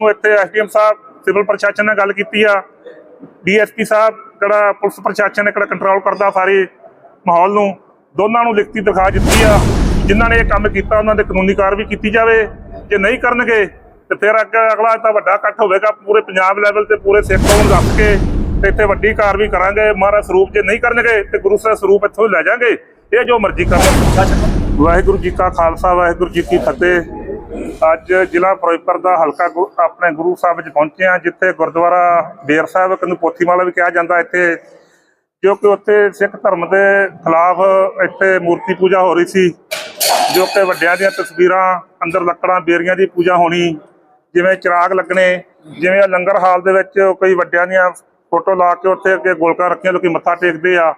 ਨੂੰ ਇੱਥੇ ਐਸਡੀਐਮ ਸਾਹਿਬ, ਸਿਵਲ ਪ੍ਰਸ਼ਾਸਨ ਨਾਲ ਗੱਲ ਕੀਤੀ ਆ। ਡੀਐਸਪੀ ਸਾਹਿਬ, ਜਿਹੜਾ ਪੁਲਿਸ ਪ੍ਰਸ਼ਾਸਨ ਨੇ ਕਿਹੜਾ ਕੰਟਰੋਲ ਕਰਦਾ ਸਾਰੇ ਮਾਹੌਲ ਨੂੰ, ਦੋਨਾਂ ਨੂੰ ਲਿਖਤੀ ਦਿਖਾ ਦਿੱਤੀ ਆ। ਜਿਨ੍ਹਾਂ ਨੇ ਇਹ ਕੰਮ ਕੀਤਾ, ਉਹਨਾਂ ਦੇ ਕਾਨੂੰਨੀ ਕਾਰਵਾਈ ਕੀਤੀ ਜਾਵੇ। ਜੇ ਨਹੀਂ ਕਰਨਗੇ, ਤੇ ਫਿਰ ਅੱਗੇ ਅਗਲਾ ਤਾਂ ਵੱਡਾ ਇਕੱਠ ਹੋਵੇਗਾ ਪੂਰੇ ਪੰਜਾਬ ਲੈਵਲ ਤੇ, ਪੂਰੇ ਸਿੱਖ ਕੌਮ ਦੱਸ ਕੇ ਤੇ ਇੱਥੇ ਵੱਡੀ ਕਾਰਵਾਈ ਕਰਾਂਗੇ। ਮਹਾਰਾਜ ਸਰੂਪ ਜੇ ਨਹੀਂ ਕਰਨਗੇ, ਤੇ ਗੁਰੂ ਸਾਹਿਬ ਸਰੂਪ ਇੱਥੋਂ ਲੈ ਜਾਾਂਗੇ। ਇਹ ਜੋ ਮਰਜ਼ੀ ਕਰਨ ਵਾਹਿਗੁਰੂ ਜੀ ਕਾ ਖਾਲਸਾ, ਵਾਹਿਗੁਰੂ ਜੀ ਕੀ ਫਤਿਹ। ਅੱਜ ਜ਼ਿਲ੍ਹਾ ਫਿਰੋਜ਼ਪੁਰ ਦਾ ਹਲਕਾ ਗੁਰੂ- ਆਪਣੇ ਗੁਰੂ ਸਾਹਿਬ ਵਿੱਚ ਪਹੁੰਚੇ ਹਾਂ, ਜਿੱਥੇ ਗੁਰਦੁਆਰਾ ਬੇਰ ਸਾਹਿਬ ਨੂੰ ਪੋਥੀਮਾਲਾ ਵੀ ਕਿਹਾ ਜਾਂਦਾ ਇੱਥੇ, ਜੋ ਕਿ ਉੱਥੇ ਸਿੱਖ ਧਰਮ ਦੇ ਖਿਲਾਫ ਇੱਥੇ ਮੂਰਤੀ ਪੂਜਾ ਹੋ ਰਹੀ ਸੀ, ਜੋ ਕਿ ਵੱਡਿਆਂ ਦੀਆਂ ਤਸਵੀਰਾਂ, ਅੰਦਰ ਲੱਕੜਾਂ ਬੇਰੀਆਂ ਦੀ ਪੂਜਾ ਹੋਣੀ, ਜਿਵੇਂ ਚਿਰਾਗ ਲੱਗਣੇ, ਜਿਵੇਂ ਲੰਗਰ ਹਾਲ ਦੇ ਵਿੱਚ ਕੋਈ ਵੱਡਿਆਂ ਦੀਆਂ ਫੋਟੋ ਲਾ ਕੇ ਉੱਥੇ ਅੱਗੇ ਗੋਲਕਾਂ ਰੱਖੀਆਂ, ਲੋਕੀ ਮੱਥਾ ਟੇਕਦੇ ਆ,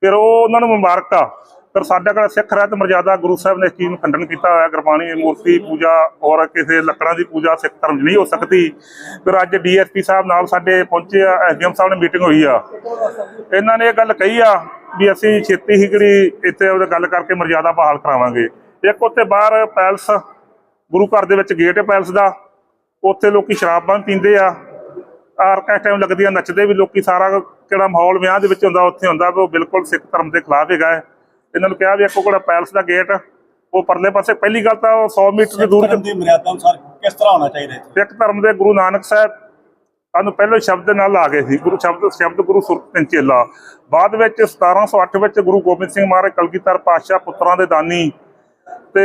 ਫਿਰ ਉਹ ਉਹਨਾਂ ਨੂੰ ਮੁਬਾਰਕ ਆ। ਪਰ ਸਾਡਾ ਕਿਹੜਾ ਸਿੱਖ ਰਹਿਤ ਮਰਜ਼ਾਦਾ ਗੁਰੂ ਸਾਹਿਬ ਨੇ ਇਸ ਚੀਜ਼ ਨੂੰ ਖੰਡਨ ਕੀਤਾ ਹੋਇਆ। ਗੁਰਬਾਣੀ ਮੂਰਤੀ ਪੂਜਾ ਔਰ ਕਿਸੇ ਲੱਕੜਾਂ ਦੀ ਪੂਜਾ ਸਿੱਖ ਧਰਮ 'ਚ ਨਹੀਂ ਹੋ ਸਕਦੀ। ਫਿਰ ਅੱਜ ਡੀਐਸਪੀ ਸਾਹਿਬ ਨਾਲ ਸਾਡੇ ਪਹੁੰਚੇ ਆ, ਐਸਡੀਐਮ ਸਾਹਿਬ ਨੇ ਮੀਟਿੰਗ ਹੋਈ ਆ। ਇਹਨਾਂ ਨੇ ਇਹ ਗੱਲ ਕਹੀ ਆ ਵੀ ਅਸੀਂ ਛੇਤੀ ਹੀ ਜਿਹੜੀ ਇੱਥੇ ਉਹਦੇ ਗੱਲ ਕਰਕੇ ਮਰਜ਼ਾਦਾ ਬਹਾਲ ਕਰਾਵਾਂਗੇ। ਇੱਕ ਉੱਥੇ ਬਾਹਰ ਪੈਲਸ, ਗੁਰੂ ਘਰ ਦੇ ਵਿੱਚ ਗੇਟ ਹੈ ਪੈਲਸ ਦਾ। ਉੱਥੇ ਲੋਕੀ ਸ਼ਰਾਬਾਂ ਪੀਂਦੇ ਆ। ਆਰਕੈਸਟ ਟਾਈਮ ਲੱਗਦੀ ਆ ਨੱਚਦੇ ਵੀ ਲੋਕੀ ਸਾਰਾ ਕਿਹੜਾ ਮਾਹੌਲ ਵਿਆਹ ਦੇ ਵਿੱਚ ਹੁੰਦਾ, ਉੱਥੇ ਹੁੰਦਾ ਵੀ ਉਹ ਬਿਲਕੁਲ ਸਿੱਖ ਧਰਮ ਦੇ ਖਿਲਾਫ ਹੈਗਾ ਹੈ। ਇਹਨਾਂ ਨੂੰ ਕਿਹਾ ਵੀ ਇੱਕੋ ਕਿਹੜਾ ਪੈਲਸ ਦਾ ਗੇਟ ਉਹ ਪਰਲੇ ਪਾਸੇ ਪਹਿਲੀ ਗੱਲ ਤਾਂ ਉਹ 100 ਮੀਟਰ ਦੀ ਦੂਰੀ ਦੀ ਮਰਿਆਦਾ ਅਨੁਸਾਰ ਕਿਸ ਤਰ੍ਹਾਂ ਹੋਣਾ ਚਾਹੀਦਾ ਸਿੱਖ ਧਰਮ ਦੇ ਗੁਰੂ ਨਾਨਕ ਸਾਹਿਬ ਸਾਨੂੰ ਪਹਿਲੇ ਸ਼ਬਦ ਦੇ ਨਾਲ ਆ ਗਏ ਸੀ ਗੁਰੂ ਸ਼ਬਦ ਸ਼ਬਦ ਗੁਰੂ ਸੁਰਤ ਚੇਲਾ। ਬਾਅਦ ਵਿੱਚ 1708 ਵਿੱਚ ਗੁਰੂ ਗੋਬਿੰਦ ਸਿੰਘ ਮਹਾਰਾਜ ਕਲਗੀਧਰ ਪਾਤਸ਼ਾਹ ਪੁੱਤਰਾਂ ਦੇ ਦਾਨੀ ਤੇ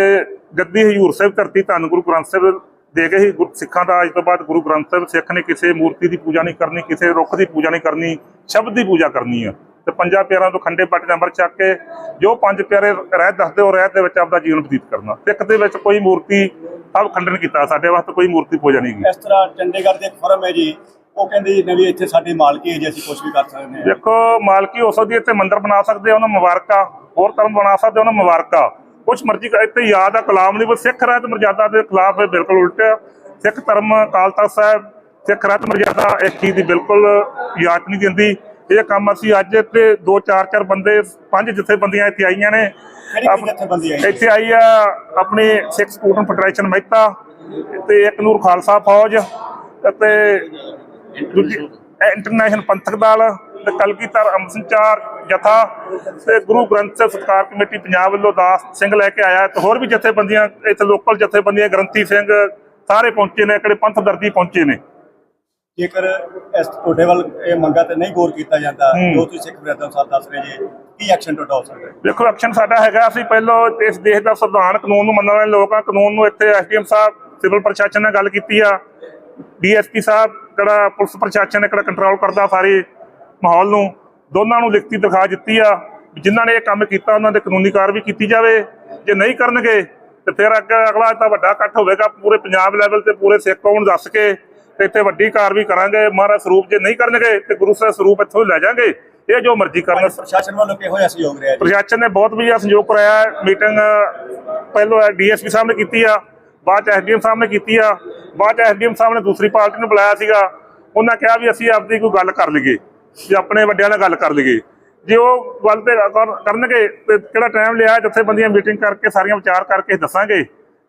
ਗੱਦੀ ਹਜੂਰ ਸਾਹਿਬ ਧਰਤੀ ਧੰਨ ਗੁਰੂ ਗ੍ਰੰਥ ਸਾਹਿਬ ਦੇ ਗਏ ਸੀ। ਗੁਰ- ਸਿੱਖਾਂ ਦਾ ਅੱਜ ਤੋਂ ਬਾਅਦ ਗੁਰੂ ਗ੍ਰੰਥ ਸਾਹਿਬ ਸਿੱਖ ਨੇ ਕਿਸੇ ਮੂਰਤੀ ਦੀ ਪੂਜਾ ਨਹੀਂ ਕਰਨੀ ਕਿਸੇ ਰੁੱਖ ਦੀ ਪੂਜਾ ਨਹੀਂ ਕਰਨੀ ਸ਼ਬਦ ਦੀ ਪੂਜਾ ਕਰਨੀ ਆ। ਤੇ ਪੰਜਾਂ ਪਿਆਰਿਆਂ ਤੋਂ ਖੰਡੇ ਪੱਟ ਨੰਬਰ ਚੱਕ ਕੇ ਜੋ ਪੰਜ ਪਿਆਰੇ ਰਹਿ ਦੱਸਦੇ ਉਹ ਰਹਿਤ ਦੇ ਵਿੱਚ ਆਪਦਾ ਜੀਵਨ ਬਤੀਤ ਕਰਨਾ। ਸਿੱਖ ਦੇ ਵਿੱਚ ਕੋਈ ਮੂਰਤੀ ਸਭ ਖੰਡਨ ਕੀਤਾ ਸਾਡੇ ਵਾਸਤੇ ਕੋਈ ਮੂਰਤੀ ਪੂਜਾ ਨਹੀਂ ਗੀ ਇਸ ਤਰ੍ਹਾਂ ਚੰਡੀਗੜ੍ਹ ਦੇ ਫਰਮ ਹੈ ਜੀ ਉਹ ਕਹਿੰਦੇ ਜੀ ਨਵੀਂ ਇੱਥੇ ਸਾਡੀ ਮਾਲਕੀ ਹੈ ਜੀ ਅਸੀਂ ਕੁਝ ਵੀ ਕਰ ਸਕਦੇ ਹਾਂ। ਦੇਖੋ ਮਾਲਕੀ ਹੋ ਸਕਦੀ ਹੈ ਇੱਥੇ ਮੰਦਿਰ ਬਣਾ ਸਕਦੇ ਉਹਨਾਂ ਮੁਬਾਰਕਾ ਹੋਰ ਧਰਮ ਬਣਾ ਸਕਦੇ ਉਹਨਾਂ ਮੁਬਾਰਕਾ। ਕੁਛ ਮਰਜ਼ੀ ਇੱਥੇ ਯਾਦ ਆ ਕਲਾਮ ਨਹੀਂ ਪਰ ਸਿੱਖ ਰਹਿਤ ਮਰਜ਼ਾਦਾ ਦੇ ਖਿਲਾਫ ਇਹ ਬਿਲਕੁਲ ਉਲਟ ਆ। ਸਿੱਖ ਧਰਮ ਅਕਾਲ ਤਖਤ ਸਾਹਿਬ ਸਿੱਖ ਰਹਿਤ ਮਰਜ਼ਾਦਾ ਇਸ ਚੀਜ਼ ਦੀ ਬਿਲਕੁਲ ਯਾਦ ਨਹੀਂ ਦਿੰਦੀ। ਇਹ ਕੰਮ ਅਸੀਂ ਅੱਜ ਤੇ ਦੋ ਚਾਰ ਚਾਰ ਬੰਦੇ ਪੰਜ ਜਥੇਬੰਦੀਆਂ ਇੱਥੇ ਆਈਆਂ ਨੇ? ਇੱਥੇ ਆਈ ਆ ਆਪਣੀ ਸਿੱਖ ਸਟੂਡੈਂਟ ਫੈਡਰੇਸ਼ਨ ਮਹਿਤਾ ਤੇ ਇੱਕ ਨੂਰ ਖਾਲਸਾ ਫੌਜ ਅਤੇ ਦੂਜੀ ਇੰਟਰਨੈਸ਼ਨਲ ਪੰਥਕ ਦਲ ਤੇ ਕਲਗੀਧਰ ਅਮਰ ਸੰਚਾਰ ਜਥਾ ਤੇ ਗੁਰੂ ਗ੍ਰੰਥ ਸਾਹਿਬ ਸਤਕਾਰ ਕਮੇਟੀ ਪੰਜਾਬ ਵੱਲੋਂ ਦਾਸ ਸਿੰਘ ਲੈ ਕੇ ਆਇਆ ਤੇ ਹੋਰ ਵੀ ਜਥੇਬੰਦੀਆਂ ਇੱਥੇ ਲੋਕਲ ਜਥੇਬੰਦੀਆਂ ਗ੍ਰੰਥੀ ਸਿੰਘ ਸਾਰੇ ਪਹੁੰਚੇ ਨੇ ਕਿਹੜੇ ਪੰਥ ਦਰਦੀ ਪਹੁੰਚੇ ਨੇ ਜੇਕਰ ਇਸ ਤੁਹਾਡੇ ਵੱਲ ਇਹ ਮੰਗਾ ਤੇ ਨਹੀਂ ਗੌਰ ਕੀਤਾ ਜਾਂਦਾ। ਜੋ ਤੁਸੀਂ ਸਿੱਖ ਮਰਿਆਦਾ ਅਨੁਸਾਰ ਦੱਸ ਰਹੇ ਜੀ ਕੀ ਐਕਸ਼ਨ ਤੁਹਾਡਾ ਹੋ ਸਕਦਾ ਹੈ? ਦੇਖੋ ਐਕਸ਼ਨ ਸਾਡਾ ਹੈਗਾ ਅਸੀਂ ਪਹਿਲਾਂ ਇਸ ਦੇਸ਼ ਦਾ ਸੰਵਿਧਾਨ ਕਾਨੂੰਨ ਨੂੰ ਮੰਨਣ ਵਾਲੇ ਲੋਕ ਆ ਕਾਨੂੰਨ ਨੂੰ ਇੱਥੇ ਐਸਡੀਐਮ ਸਾਹਿਬ ਸਿਵਲ ਪ੍ਰਸ਼ਾਸਨ ਨਾਲ ਗੱਲ ਕੀਤੀ ਆ। ਡੀਐਸਪੀ ਸਾਹਿਬ ਜਿਹੜਾ ਪੁਲਿਸ ਪ੍ਰਸ਼ਾਸਨ ਨੇ ਕਿਹੜਾ ਕੰਟਰੋਲ ਕਰਦਾ ਸਾਰੇ ਮਾਹੌਲ ਨੂੰ ਦੋਨਾਂ ਨੂੰ ਲਿਖਤੀ ਦਿਖਾ ਦਿੱਤੀ ਆ। ਜਿਨ੍ਹਾਂ ਨੇ ਇਹ ਕੰਮ ਕੀਤਾ ਉਹਨਾਂ ਦੇ ਕਾਨੂੰਨੀ ਕਾਰਵਾਈ ਕੀਤੀ ਜਾਵੇ। ਜੇ ਨਹੀਂ ਕਰਨਗੇ ਤੇ ਫਿਰ ਅੱਗੇ ਅਗਲਾ ਤਾਂ ਵੱਡਾ ਇਕੱਠ ਹੋਵੇਗਾ ਪੂਰੇ ਪੰਜਾਬ ਲੈਵਲ ਤੇ ਪੂਰੇ ਸਿੱਖ ਕੌਮ ਨੂੰ ਦੱਸ ਕੇ ਤੇ ਇੱਥੇ ਵੱਡੀ ਕਾਰਵਾਈ ਕਰਾਂਗੇ ਮਹਾਰਾਜ ਸਰੂਪ ਜੇ ਨਹੀਂ ਕਰਨਗੇ ਤੇ ਗੁਰੂ ਸਾਹਿਬ ਸਰੂਪ ਇੱਥੋਂ ਹੀ ਲੈ ਜਾਾਂਗੇ। ਇਹ ਜੋ ਮਰਜ਼ੀ ਕਰਨ। ਪ੍ਰਸ਼ਾਸਨ ਵੱਲੋਂ ਕਿਹੋ ਜਿਹਾ ਸਹਿਯੋਗ ਰਿਹਾ ਜੀ? ਪ੍ਰਸ਼ਾਸਨ ਨੇ ਬਹੁਤ ਵਧੀਆ ਸਹਿਯੋਗ ਕਰਾਇਆ। ਮੀਟਿੰਗ ਪਹਿਲੋਂ ਡੀਐਸਪੀ ਸਾਹਿਬ ਨੇ ਕੀਤੀ ਆ ਬਾਅਦ ਚ ਐਸਡੀਐਮ ਸਾਹਿਬ ਨੇ ਕੀਤੀ ਆ ਬਾਅਦ ਚ ਐਸਡੀਐਮ ਸਾਹਿਬ ਨੇ ਦੂਸਰੀ ਪਾਰਟੀ ਨੂੰ ਬੁਲਾਇਆ ਸੀਗਾ। ਉਹਨਾਂ ਕਿਹਾ ਵੀ ਅਸੀਂ ਆਪਦੀ ਕੋਈ ਗੱਲ ਕਰ ਲਈਏ ਵੀ ਆਪਣੇ ਵੱਡਿਆਂ ਨਾਲ ਗੱਲ ਕਰ ਲਈਏ। ਜੇ ਉਹ ਗੱਲ ਤੇ ਕਰ- ਕਰਨਗੇ ਤੇ ਕਿਹੜਾ ਟਾਈਮ ਲਿਆ ਜਿੱਥੇ ਬੰਦੀਆਂ ਮੀਟਿੰਗ ਕਰਕੇ ਸਾਰੀਆਂ ਵਿਚਾਰ ਕਰਕੇ ਦੱਸਾਂਗੇ।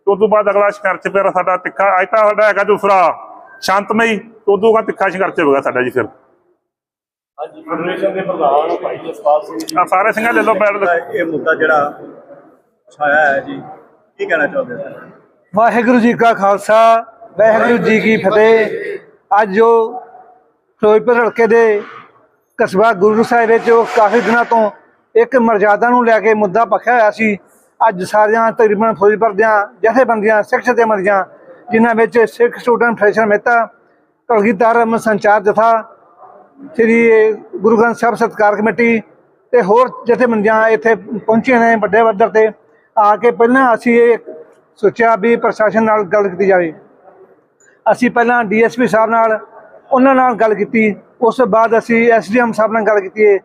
ਉਸ ਤੋਂ ਬਾਅਦ ਅਗਲਾ ਸੰਘਰਸ਼ ਫਿਰ ਸਾਡਾ ਤਿੱਖਾ ਅੱਜ ਤਾਂ ਸਾਡਾ ਹੈਗਾ ਦੂਸਰਾ। ਸ਼ਾਂਤਮਈ ਤੇ ਉਦੋਂ ਬਾਅਦ ਤਿੱਖਾ ਸੰਘਰਸ਼ ਹੋਵੇਗਾ ਸਾਡਾ ਜੀ ਫਿਰ। ਹਾਂਜੀ ਫੈਡਰੇਸ਼ਨ ਦੇ ਪ੍ਰਧਾਨ ਭਾਈ ਜਸਪਾਲ ਸਿੰਘ ਜੀ। ਆ ਸਾਰੇ ਸਿੰਘਾਂ ਲੈ ਲਓ ਬੈਠ ਇਹ ਮੁੱਦਾ ਜਿਹੜਾ ਛਾਇਆ ਹੈ ਜੀ ਕੀ ਕਹਿਣਾ ਚਾਹੁੰਦੇ ਹੋ? ਸਰ ਵਾਹਿਗੁਰੂ ਜੀ ਕਾ ਖਾਲਸਾ ਵਾਹਿਗੁਰੂ ਜੀ ਕੀ ਫਤਿਹ। ਅੱਜ ਜੋ ਫਿਰੋਜ਼ਪੁਰ ਹਲਕੇ ਦੇ ਕਸਬਾ ਗੁਰੂ ਸਾਹਿਬ ਵਿੱਚ ਉਹ ਕਾਫੀ ਦਿਨਾਂ ਤੋਂ ਇੱਕ ਮਰਜ਼ਾਦਾ ਨੂੰ ਲੈ ਕੇ ਮੁੱਦਾ ਪੱਖਿਆ ਹੋਇਆ ਸੀ। ਅੱਜ ਸਾਰੀਆਂ ਤਕਰੀਬਨ ਫਿਰੋਜ਼ਪੁਰ ਦੀਆਂ ਜਥੇਬੰਦੀਆਂ ਸਿੱਖ ਜਥੇਬੰਦੀਆਂ ਜਿਨ੍ਹਾਂ ਵਿੱਚ ਸਿੱਖ ਸਟੂਡੈਂਟ ਫੈਸ਼ਨ ਮਹਿਤਾ, ਕਲਗੀਧਰ, ਅਮਰ ਸੰਚਾਰ ਜਥਾ, ਸ੍ਰੀ ਗੁਰੂ ਗ੍ਰੰਥ ਸਾਹਿਬ ਸਤਕਾਰ ਕਮੇਟੀ ਤੇ ਹੋਰ ਜਥੇਬੰਦੀਆਂ ਇੱਥੇ ਪਹੁੰਚੀਆਂ ਨੇ ਵੱਡੇ ਪੱਧਰ ਤੇ ਆ ਕੇ ਪਹਿਲਾਂ ਅਸੀਂ ਇਹ ਸੋਚਿਆ ਵੀ ਪ੍ਰਸ਼ਾਸਨ ਨਾਲ ਗੱਲ ਕੀਤੀ ਜਾਵੇ। ਅਸੀਂ ਪਹਿਲਾਂ ਡੀਐਸਪੀ ਸਾਹਿਬ ਨਾਲ, ਉਹਨਾਂ ਨਾਲ ਗੱਲ ਕੀਤੀ। ਉਸ ਤੋਂ ਬਾਅਦ ਅਸੀਂ ਐਸਡੀਐਮ ਸਾਹਿਬ ਨਾਲ ਗੱਲ ਕੀਤੀ। ਹੈ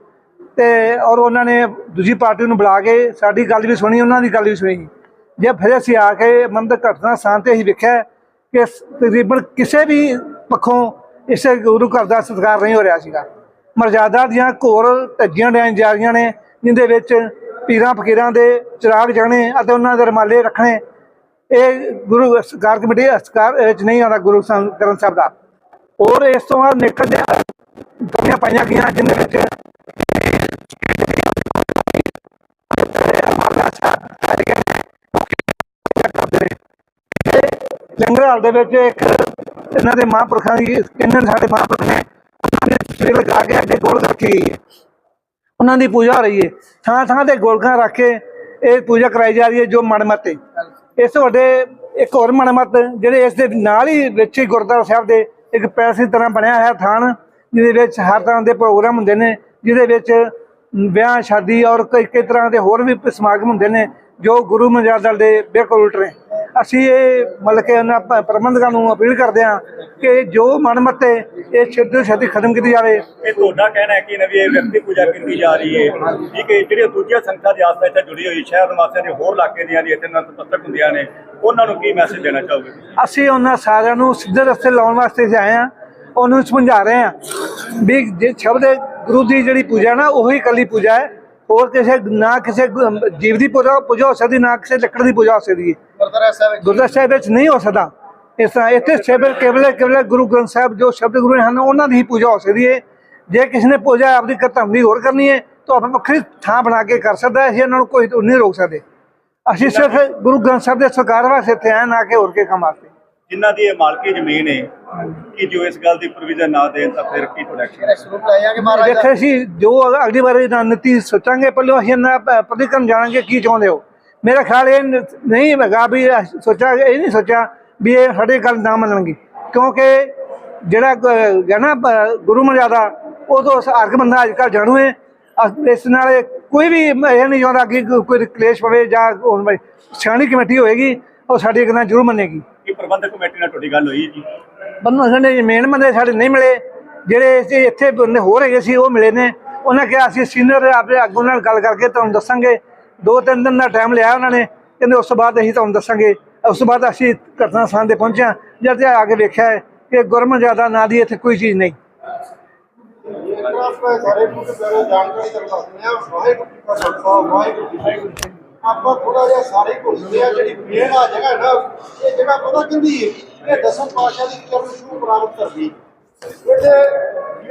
ਤੇ ਔਰ ਉਹਨਾਂ ਨੇ ਦੂਜੀ ਪਾਰਟੀ ਨੂੰ ਬੁਲਾ ਕੇ ਸਾਡੀ ਗੱਲ ਵੀ ਸੁਣੀ, ਉਹਨਾਂ ਦੀ ਗੱਲ ਵੀ ਸੁਣੀ। ਜੇ ਫਿਰ ਅਸੀਂ ਆ ਕੇ ਮੰਦਰ ਘਟਨਾ ਸਥਾਨ ਤੇ ਅਸੀਂ ਵੇਖਿਆ ਕਿ ਤਕਰੀਬਨ ਕਿਸੇ ਵੀ ਪੱਖੋਂ ਇਸੇ ਗੁਰੂ ਘਰ ਦਾ ਸਤਿਕਾਰ ਨਹੀਂ ਹੋ ਰਿਹਾ ਸੀਗਾ। ਮਰਜ਼ਾਦਾ ਦੀਆਂ ਘੋਰ ਧੱਜੀਆਂ ਡਾਈਆਂ ਜਾ ਰਹੀਆਂ ਨੇ, ਜਿੰਦੇ ਵਿੱਚ ਪੀਰਾਂ, ਫਕੀਰਾਂ ਦੇ ਚਿਰਾਗ ਜਗਣੇ ਅਤੇ ਉਹਨਾਂ ਦੇ ਰਮਾਲੇ ਰੱਖਣੇ। ਇਹ ਗੁਰੂ ਸਤਿਕਾਰ ਕਮੇਟੀ, ਸਤਿਕਾਰ ਵਿੱਚ ਨਹੀਂ ਆਉਂਦਾ ਗੁਰੂ ਗ੍ਰੰਥ ਸਾਹਿਬ ਦਾ। ਔਰ ਇਸ ਤੋਂ ਬਾਅਦ ਨਿਕਲਦੇ ਕਮੀਆਂ ਪਾਈਆਂ ਗਈਆਂ ਜਿਨ੍ਹਾਂ ਵਿੱਚ ਲੰਗਰ ਹਾਲ ਦੇ ਵਿੱਚ ਇੱਕ ਇਹਨਾਂ ਦੇ ਮਹਾਂਪੁਰਖਾਂ ਦੀ ਕਿੰਨੇ ਸਾਡੇ ਮਹਾਂਪੁਰਖ ਨੇ ਉਹਨਾਂ ਨੇ ਸਿਰ ਲਗਾ ਕੇ ਅੱਗੇ ਗੋਲ ਰੱਖੀ ਗਈ ਹੈ। ਉਹਨਾਂ ਦੀ ਪੂਜਾ ਹੋ ਰਹੀ ਹੈ। ਥਾਂ ਥਾਂ ਤੇ ਗੋਲਕਾਂ ਰੱਖ ਕੇ ਇਹ ਪੂਜਾ ਕਰਾਈ ਜਾ ਰਹੀ ਹੈ ਜੋ ਮਨਮਤ ਹੈ। ਇਸ ਤੁਹਾਡੇ ਇੱਕ ਹੋਰ ਮਨਮਤ ਜਿਹੜੇ ਇਸ ਦੇ ਨਾਲ ਹੀ ਵਿੱਚ ਹੀ ਗੁਰਦੁਆਰਾ ਸਾਹਿਬ ਦੇ ਇੱਕ ਪੈਸੇ ਤਰ੍ਹਾਂ ਬਣਿਆ ਹੈ ਥਾਨ, ਜਿਹਦੇ ਵਿੱਚ ਹਰ ਤਰ੍ਹਾਂ ਦੇ ਪ੍ਰੋਗਰਾਮ ਹੁੰਦੇ ਨੇ, ਜਿਹਦੇ ਵਿੱਚ ਵਿਆਹ, ਸ਼ਾਦੀ ਔਰ ਕਈ ਕਈ ਤਰ੍ਹਾਂ ਦੇ ਹੋਰ ਵੀ ਸਮਾਗਮ ਹੁੰਦੇ ਨੇ, ਜੋ ਗੁਰੂ ਮਜਾਲ ਦੇ ਬਿਲਕੁਲ ਉਲਟ ਨੇ। ਅਸੀਂ ਇਹ ਮਤਲਬ ਕਿ ਉਹਨਾਂ ਪ- ਪ੍ਰਬੰਧਕਾਂ ਨੂੰ ਅਪੀਲ ਕਰਦੇ ਹਾਂ ਕਿ ਜੋ ਮਨਮਤ ਇਹ ਛੇਤੀ ਤੋਂ ਛੇਤੀ ਖਤਮ ਕੀਤੀ ਜਾਵੇ। ਇਹ ਤੁਹਾਡਾ ਕਹਿਣਾ ਹੈ ਕਿ ਨਵੀਂ ਇਹ ਵਿਅਕਤੀ ਪੂਜਾ ਕੀਤੀ ਜਾ ਰਹੀ ਹੈ। ਠੀਕ ਹੈ ਜਿਹੜੀਆਂ ਦੂਜੀਆਂ ਸੰਗਤਾਂ ਦੀ ਆਸਥਾ ਇੱਥੇ ਜੁੜੀ ਹੋਈ ਸ਼ਹਿਰ ਨਿਵਾਸੀਆਂ ਦੇ ਹੋਰ ਇਲਾਕੇ ਦੀਆਂ ਦੀ ਇੱਥੇ ਨਤਮਸਤਕ ਹੁੰਦੀਆਂ ਨੇ ਉਹਨਾਂ ਨੂੰ ਕੀ ਮੈਸੇਜ ਦੇਣਾ ਚਾਹੋਗੇ ਅਸੀਂ ਉਹਨਾਂ ਸਾਰਿਆਂ ਨੂੰ ਸਿੱਧੇ ਰਸਤੇ ਲਾਉਣ ਵਾਸਤੇ ਇੱਥੇ ਆਏ ਹਾਂ ਉਹਨੂੰ ਸਮਝਾ ਰਹੇ ਹਾਂ ਵੀ ਜੇ ਸ਼ਬਦ ਹੈ, ਗੁਰੂ ਦੀ ਜਿਹੜੀ ਪੂਜਾ ਨਾ ਉਹੀ ਇਕੱਲੀ ਪੂਜਾ ਹੈ। ਹੋਰ ਕਿਸੇ ਨਾ ਕਿਸੇ ਗੁ- ਜੀਵ ਦੀ ਪੂਜਾ ਪੂਜਾ ਹੋ ਸਕਦੀ ਨਾ ਕਿਸੇ ਲੱਕੜ ਦੀ ਪੂਜਾ ਹੋ ਸਕਦੀ ਹੈ। ਗੁਰਦੁਆਰਾ ਸਾਹਿਬ ਵਿੱਚ। ਨਹੀਂ ਹੋ ਸਕਦਾ। ਇਸ ਤਰ੍ਹਾਂ ਇੱਥੇ ਸੇਵਲ ਕੇਵਲ ਕੇਵਲ ਗੁਰੂ ਗ੍ਰੰਥ ਸਾਹਿਬ ਜੋ ਸ਼ਬਦ ਗੁਰੂ ਨੇ ਹਨ ਉਹਨਾਂ ਦੀ ਹੀ ਪੂਜਾ ਹੋ ਸਕਦੀ ਹੈ। ਜੇ ਕਿਸੇ ਨੇ ਪੂਜਾ ਆਪਦੀ ਕਰਤਮ ਦੀ ਹੋਰ ਕਰਨੀ ਹੈ ਤਾਂ ਆਪਾਂ ਵੱਖਰੀ ਥਾਂ ਬਣਾ ਕੇ ਕਰ ਸਕਦਾ ਹੈ ਅਸੀਂ ਇਹਨਾਂ ਨੂੰ ਕੋਈ ਨਹੀਂ ਰੋਕ ਸਕਦੇ। ਅਸੀਂ ਸਿਰਫ ਗੁਰੂ ਗ੍ਰੰਥ ਸਾਹਿਬ ਦੇ ਸਰਕਾਰ ਵਾਸਤੇ ਇੱਥੇ ਆਏ ਨਾ ਕਿ ਹੋਰ ਕੇ ਕੰਮ ਵਾਸਤੇ। ਜਿਨ੍ਹਾਂ ਦੀ ਇਹ ਮਾਲਕੀ ਜ਼ਮੀਨ ਹੈ ਕਿ ਜੋ ਇਸ ਗੱਲ ਦੀ ਪ੍ਰੋਵੀਜ਼ਨ ਨਾ ਦੇਣ ਤਾਂ ਫਿਰ ਕੀ ਪ੍ਰੋਡਕਸ਼ਨ ਦੇਖੇ ਅਸੀਂ ਜੋ ਅਗਲੀ ਵਾਰੀ ਰਣਨੀਤੀ ਸੋਚਾਂਗੇ ਪਹਿਲਾਂ ਅਸੀਂ ਇਹਨਾਂ ਪ- ਪ੍ਰਤੀਕਰਮ ਜਾਣਾਂਗੇ ਕੀ ਚਾਹੁੰਦੇ ਹੋ। ਮੇਰਾ ਖਿਆਲ ਇਹ ਨ- ਨਹੀਂ ਹੈਗਾ ਵੀ ਸੋਚਿਆ ਇਹ ਨਹੀਂ ਸੋਚਿਆ ਵੀ ਇਹ ਸਾਡੇ ਗੱਲ ਨਾ ਮੰਨਣਗੇ। ਕਿਉਂਕਿ ਜਿਹੜਾ ਗ- ਹੈ ਨਾ ਪ- ਗੁਰੂ ਮਰਿਆਦਾ ਉਹ ਤੋਂ ਹਰ ਬੰਦਾ ਅੱਜ ਕੱਲ੍ਹ ਜਾਣੂ ਹੈ। ਇਸ ਨਾਲ ਕੋਈ ਵੀ ਇਹ ਨਹੀਂ ਚਾਹੁੰਦਾ ਕਿ ਕੋਈ ਕਲੇਸ਼ ਪਵੇ ਜਾਂ ਸਿਆਣੀ ਕਮੇਟੀ ਹੋਏਗੀ ਉਹ ਸਾਡੀ ਗੱਲਾਂ ਜ਼ਰੂਰ ਮੰਨੇਗੀ। ਕੀ ਪ੍ਰਬੰਧਕ ਕਮੇਟੀ ਨਾਲ ਤੁਹਾਡੀ ਗੱਲ ਹੋਈ ਹੈ ਜੀ? ਬੰਨੂ ਸਾਡੇ ਮੇਨ ਬੰਦੇ ਸਾਡੇ ਨਹੀਂ ਮਿਲੇ, ਜਿਹੜੇ ਇੱਥੇ- ਇੱਥੇ ਬੰਦੇ ਹੋਰ ਹੈਗੇ ਸੀ, ਉਹ ਮਿਲੇ ਨੇ। ਉਹਨਾਂ ਕਿਹਾ ਅਸੀਂ ਸੀਨੀਅਰ ਆਪਣੇ ਅੱਗੋਂ ਨਾਲ ਗੱਲ ਕਰਕੇ ਤੁਹਾਨੂੰ ਦੱਸਾਂਗੇ। ਦੋ ਤਿੰਨ ਦਿਨ ਦਾ ਟਾਈਮ ਲਿਆ ਉਹਨਾਂ ਨੇ। ਕਹਿੰਦੇ ਉਸ ਤੋਂ ਬਾਅਦ ਅਸੀਂ ਤੁਹਾਨੂੰ ਦੱਸਾਂਗੇ। ਉਸ ਤੋਂ ਬਾਅਦ ਅਸੀਂ ਘਟਨਾ ਸਥਾਨ ਤੇ ਪਹੁੰਚਿਆ ਜਦ ਤੇ ਆ ਕੇ ਵੇਖਿਆ ਹੈ ਕਿ ਗੁਰਮਨ ਜ਼ਿਆਦਾ ਨਾ ਦੀ ਇੱਥੇ ਕੋਈ ਚੀਜ਼ ਨਹੀਂ। ਸਾਰੇ ਨੂੰ ਤੇ ਪਹਿਲਾਂ ਜਾਣਕਾਰੀ ਦਿੰਦੇ ਆ ਵਾਹਿਗੁਰੂ ਜੀ ਕਾ ਖਾਲਸਾ, ਵਾਹਿਗੁਰੂ ਜੀ ਆਪਾਂ ਥੋੜਾ ਜਿਹਾ ਸਾਰੇ ਘੁੰਮਦੇ ਆ, ਜਿਹੜੀ ਮੇਨ ਆ ਜਗ੍ਹਾ ਨਾ, ਇਹ ਜਗ੍ਹਾ ਪਤਾ ਕਿੰਦੀ ਹੈ? ਇਹ ਦਸਮ ਪਾਸ਼ਾ ਦੀ ਚਰਨ ਸ਼ੂ ਪ੍ਰਾਪਤ ਕਰਦੀ। ਇਹਦੇ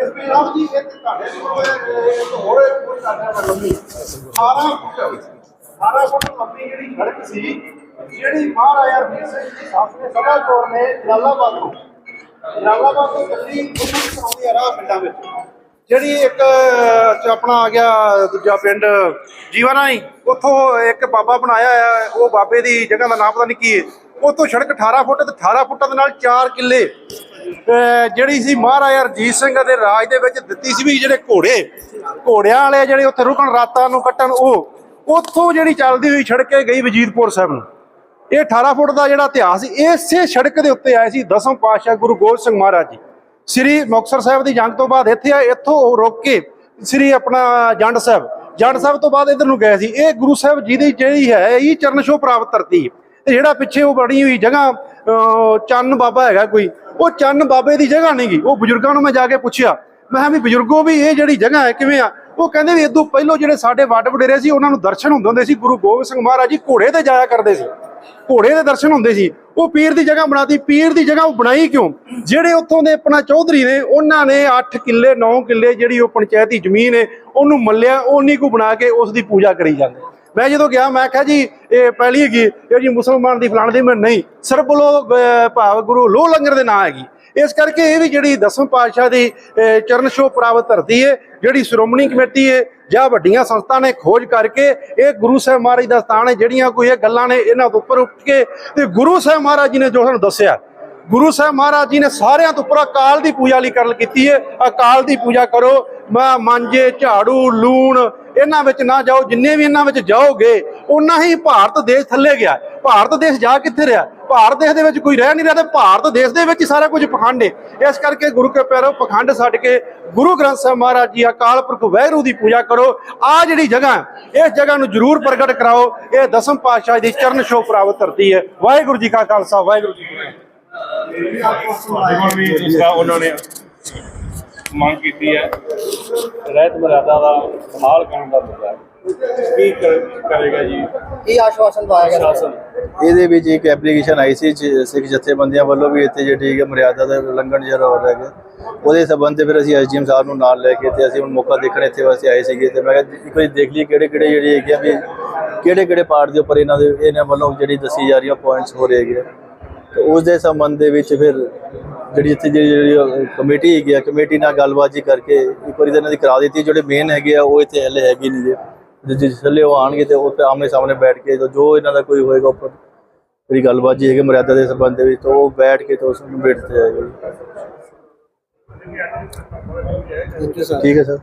ਇਸ ਵੀ ਰਾਮ ਜੀ, ਇੱਕ ਤੁਹਾਡੇ ਕੋਲ ਇੱਕ ਹੋਰ ਕੋਈ ਕਰਨਾ ਹੈ ਲੰਮੀ। 18 ਫੁੱਟ 18 ਫੁੱਟ ਲੰਬੀ ਜਿਹੜੀ ਸੜਕ ਸੀ, ਜਿਹੜੀ ਮਹਾਰਾਜਾ ਰਣਜੀਤ ਸਿੰਘ ਜੀ ਸਾਹਮਣੇ ਸਭਾ ਚੋਰ ਨੇ ਜਲਾਲਾਬਾਦ ਤੋਂ ਜਲਾਲਾਬਾਦ ਤੋਂ ਚੱਲੀ ਉਹਨਾਂ ਨੂੰ ਆ ਰਾਹ ਪਿੰਡਾਂ ਵਿੱਚ। ਜਿਹੜੀ ਇੱਕ ਚ ਆਪਣਾ ਆ ਗਿਆ ਦੂਜਾ ਪਿੰਡ ਜੀਵਨਾਈ ਉੱਥੋਂ ਇੱਕ ਬਾਬਾ ਬਣਾਇਆ ਆ ਉਹ ਬਾਬੇ ਦੀ ਜਗ੍ਹਾ ਦਾ ਨਾਮ ਪਤਾ ਨਹੀਂ ਕੀ ਹੈ। ਉੱਥੋਂ ਸੜਕ 18 ਫੁੱਟ ਤੇ 18 ਫੁੱਟਾਂ ਦੇ ਨਾਲ 4 ਕਿੱਲੇ ਜਿਹੜੀ ਸੀ ਮਹਾਰਾਜਾ ਰਣਜੀਤ ਸਿੰਘ ਦੇ ਰਾਜ ਦੇ ਵਿੱਚ ਦਿੱਤੀ ਸੀ ਵੀ ਜਿਹੜੇ ਘੋੜੇ, ਘੋੜਿਆਂ ਵਾਲੇ ਜਿਹੜੇ ਉੱਥੇ ਰੁਕਣ, ਰਾਤਾਂ ਨੂੰ ਕੱਟਣ, ਉਹ, ਉੱਥੋਂ ਜਿਹੜੀ ਚੱਲਦੀ ਹੋਈ ਸੜਕ ਹੈ ਗਈ ਵਜੀਦਪੁਰ ਸਾਹਿਬ ਨੂੰ। ਇਹ 18 ਫੁੱਟ ਦਾ ਜਿਹੜਾ ਇਤਿਹਾਸ ਸੀ ਇਸੇ ਸੜਕ ਦੇ ਉੱਤੇ ਆਏ ਸੀ ਦਸਮ ਪਾਤਸ਼ਾਹ ਗੁਰੂ ਗੋਬਿੰਦ ਸਿੰਘ ਮਹਾਰਾਜ ਜੀ। ਸ੍ਰੀ ਮੁਕਤਸਰ ਸਾਹਿਬ ਦੀ ਜੰਗ ਤੋਂ ਬਾਅਦ ਇੱਥੇ ਆ ਇੱਥੋਂ ਉਹ ਰੁਕ ਕੇ ਸ੍ਰੀ ਆਪਣਾ ਜੰਡ ਸਾਹਿਬ ਜੰਡ ਸਾਹਿਬ ਤੋਂ ਬਾਅਦ ਇਧਰ ਨੂੰ ਗਏ ਸੀ। ਇਹ ਗੁਰੂ ਸਾਹਿਬ ਜੀ ਦੀ ਜਿਹੜੀ ਹੈ ਇਹ ਚਰਨ ਛੋਹ ਪ੍ਰਾਪਤ ਧਰਤੀ ਤੇ ਜਿਹੜਾ ਪਿੱਛੇ ਉਹ ਬਣੀ ਹੋਈ ਜਗ੍ਹਾ ਅਹ, ਚੰਨ ਬਾਬਾ ਹੈਗਾ ਕੋਈ ਉਹ ਚੰਨ ਬਾਬੇ ਦੀ ਜਗ੍ਹਾ ਨਹੀਂ ਗੀ। ਉਹ ਬਜ਼ੁਰਗਾਂ ਨੂੰ ਮੈਂ ਜਾ ਕੇ ਪੁੱਛਿਆ ਮੈਂ ਕਿਹਾ ਵੀ ਬਜ਼ੁਰਗੋ ਵੀ ਇਹ ਜਿਹੜੀ ਜਗ੍ਹਾ ਹੈ ਕਿਵੇਂ ਆ? ਉਹ ਕਹਿੰਦੇ ਵੀ ਇਦੋਂ ਪਹਿਲਾਂ ਜਿਹੜੇ ਸਾਡੇ ਵੱਡ ਵਡੇਰੇ ਸੀ ਉਹਨਾਂ ਨੂੰ ਦਰਸ਼ਨ ਹੁੰਦੇ ਹੁੰਦੇ ਸੀ। ਗੁਰੂ ਗੋਬਿੰਦ ਸਿੰਘ ਮਹਾਰਾਜ ਜੀ ਘੋੜੇ ਤੇ ਜਾਇਆ ਕਰਦੇ ਸੀ। ਘੋੜੇ ਦੇ ਦਰਸ਼ਨ ਹੁੰਦੇ ਸੀ। ਉਹ ਪੀਰ ਦੀ ਜਗ੍ਹਾ ਬਣਾਤੀ। ਪੀਰ ਦੀ ਜਗ੍ਹਾ ਉਹ ਬਣਾਈ ਕਿਉਂ? ਜਿਹੜੇ ਉੱਥੋਂ ਦੇ ਆਪਣਾ ਚੌਧਰੀ ਨੇ, ਉਹਨਾਂ ਨੇ 8 ਕਿੱਲੇ 9 ਕਿੱਲੇ ਜਿਹੜੀ ਉਹ ਪੰਚਾਇਤੀ ਜ਼ਮੀਨ ਹੈ, ਉਹਨੂੰ ਮੱਲਿਆ ਉਨੀ ਕੁ ਬਣਾ ਕੇ ਉਸ ਦੀ ਪੂਜਾ ਕਰੀ ਜਾਂਦੇ। ਮੈਂ ਜਦੋਂ ਗਿਆ, ਮੈਂ ਕਿਹਾ ਜੀ, ਇਹ ਪਹਿਲੀ ਹੈਗੀ ਇਹ ਜੀ ਮੁਸਲਮਾਨ ਦੀ ਫਲਾਣ ਦੀ, ਮੈਂ ਨਹੀਂ ਸਰਬਲੋ ਭਾਵ ਗੁਰੂ ਲੋਹ ਲੰਗਰ ਦੇ ਨਾਂ ਹੈਗੀ। ਇਸ ਕਰਕੇ ਇਹ ਵੀ ਜਿਹੜੀ ਦਸਮ ਪਾਤਸ਼ਾਹ ਦੀ ਚਰਨ ਛੋਹ ਪ੍ਰਾਪਤ ਧਰਤੀ ਹੈ ਜਿਹੜੀ ਸ਼੍ਰੋਮਣੀ ਕਮੇਟੀ ਹੈ ਜਾਂ ਵੱਡੀਆਂ ਸੰਸਥਾ ਨੇ ਖੋਜ ਕਰਕੇ ਇਹ ਗੁਰੂ ਸਾਹਿਬ ਮਹਾਰਾਜ ਦਾ ਸਥਾਨ ਹੈ ਜਿਹੜੀਆਂ ਕੋਈ ਇਹ ਗੱਲਾਂ ਨੇ ਇਹਨਾਂ ਤੋਂ ਉੱਪਰ ਉੱਠ ਕੇ, ਤੇ ਗੁਰੂ ਸਾਹਿਬ ਮਹਾਰਾਜ ਜੀ ਨੇ ਜੋ ਸਾਨੂੰ ਦੱਸਿਆ, ਗੁਰੂ ਸਾਹਿਬ ਮਹਾਰਾਜ ਜੀ ਨੇ ਸਾਰਿਆਂ ਤੋਂ ਉੱਪਰ ਅਕਾਲ ਦੀ ਪੂਜਾ ਲਈ ਕਰਨ ਕੀਤੀ ਹੈ ਅਕਾਲ ਦੀ ਪੂਜਾ ਕਰੋ, ਮਾ, ਮਾਂਜੇ, ਝਾੜੂ, ਲੂਣ, ਇਹਨਾਂ ਵਿੱਚ ਨਾ ਜਾਓ, ਜਿੰਨੇ ਵੀ ਇਹਨਾਂ ਵਿੱਚ ਜਾਓਗੇ ਉਨਾ ਹੀ ਭਾਰਤ ਦੇਸ਼ ਥੱਲੇ ਗਿਆ, ਭਾਰਤ ਦੇਸ਼ ਜਾ ਕਿੱਥੇ ਰਿਹਾ? ਭਾਰਤ ਦੇਸ਼ ਦੇ ਵਿੱਚ ਕੋਈ ਰਹਿ ਨਹੀਂ ਰਿਹਾ ਤੇ ਭਾਰਤ ਦੇਸ਼ ਦੇ ਵਿੱਚ ਸਾਰਾ ਕੁਝ ਪਖੰਡ ਹੈ ਇਸ ਕਰਕੇ ਗੁਰੂ ਕੇ ਪਿਆਰੋ, ਪਖੰਡ ਛੱਡ ਕੇ ਗੁਰੂ ਗ੍ਰੰਥ ਸਾਹਿਬ ਮਹਾਰਾਜ ਜੀ, ਅਕਾਲ ਪੁਰਖ ਵਾਹਿਗੁਰੂ ਦੀ ਪੂਜਾ ਕਰੋ। ਆ ਜਿਹੜੀ ਜਗ੍ਹਾ, ਇਸ ਜਗ੍ਹਾ ਨੂੰ ਜ਼ਰੂਰ ਪ੍ਰਗਟ ਕਰਾਓ। ਇਹ ਦਸਮ ਪਾਤਸ਼ਾਹ ਦੀ ਚਰਨ ਛੋਹ ਪ੍ਰਾਪਤ ਧਰਤੀ ਹੈ ਵਾਹਿਗੁਰੂ ਜੀ ਕਾ ਖਾਲਸਾ, ਵਾਹਿਗੁਰੂ ਜੀ ਕੀ ਫਤਿਹ। ਉਹਨਾਂ ਨੇ ਮੰਗ ਕੀਤੀ ਹੈ। ਰਹਿਤ ਮਰਿਆਦਾ ਦਾ ਹਾਲ ਕਰਨ ਦਾ ਮੁੱਦਾ ਕੀ ਕਰੇਗਾ ਜੀ? ਕੀ ਆਸ਼ਵਾਸਨ ਦਵਾਇਆ ਗਿਆ? ਸ਼ਾਸਨ ਇਹਦੇ ਵਿੱਚ ਇੱਕ ਐਪਲੀਕੇਸ਼ਨ ਆਈ ਸੀ ਜ- ਸਿੱਖ ਜਥੇਬੰਦੀਆਂ ਵੱਲੋਂ ਵੀ ਇੱਥੇ ਜੇ ਠੀਕ ਹੈ ਮਰਿਆਦਾ ਦਾ ਉਲੰਘਣ ਜਿਹੜਾ ਹੋ ਰਿਹਾ ਹੈ ਉਹਦੇ ਸੰਬੰਧ ਤੇ ਫਿਰ ਅਸੀਂ ਐਸਡੀਐਮ ਸਾਹਿਬ ਨੂੰ ਨਾਲ ਲੈ ਕੇ ਤੇ ਅਸੀਂ ਹੁਣ ਮੌਕਾ ਦੇਖਣ ਇੱਥੇ ਵਾਸਤੇ ਆਏ ਸੀਗੇ ਤੇ ਮੈਂ ਕਿਹਾ ਇੱਕ ਵਾਰੀ ਦੇਖ ਲਈ ਕਿਹੜੇ ਕਿਹੜੇ ਜਿਹੜੇ ਹੈਗੇ ਆ ਵੀ ਕਿਹੜੇ ਕਿਹੜੇ ਪਾਰਟ ਦੇ ਉੱਪਰ ਇਹਨਾਂ ਦੇ ਇਹਨਾਂ ਵੱਲੋਂ ਜਿਹੜੀ ਦੱਸੀ ਜਾ ਰਹੀ ਪੁਆਇੰਟਸ ਹੋ ਰਹੇ ਹੈਗੇ ਆ। ਤੇ ਉਸ ਦੇ ਸੰਬੰਧ ਦੇ ਵਿੱਚ ਫਿਰ ਜਿਹੜੀ ਇੱਥੇ ਜਿਹੜੀ ਜਿਹੜੀ ਕਮੇਟੀ ਹੈਗੀ ਆ ਕਮੇਟੀ ਨਾਲ ਗੱਲਬਾਤ ਜੀ ਕਰਕੇ ਇੱਕ ਵਾਰੀ ਤਾਂ ਇਹਨਾਂ ਦੀ ਕਰਾ ਦਿੱਤੀ। ਜਿਹੜੇ ਮੇਨ ਹੈਗੇ ਆ ਉਹ ਇੱਥੇ ਹਲੇ ਹੈਗੇ ਨਹੀਂ ਜੇ ਜਿਸ ਵੇਲੇ ਉਹ ਆਣਗੇ ਤੇ ਉਹ ਤੇ ਆਮਨੇ ਸਾਹਮਣੇ ਬੈਠ ਕੇ ਜੋ- ਇਹਨਾਂ ਦਾ ਕੋਈ ਹੋਏਗਾ ਉੱਪਰ ਜਿਹੜੀ ਗੱਲਬਾਤ ਜੀ ਹੈਗੀ ਮਰਿਆਦਾ ਦੇ ਸੰਬੰਧ ਦੇ ਵਿੱਚ ਤਾਂ ਉਹ ਬੈਠ ਕੇ ਤੇ ਉਸ ਨੂੰ ਨਿਬੇੜ ਦਿੱਤਾ ਜਾਏਗਾ। ਠੀਕ ਹੈ ਸਰ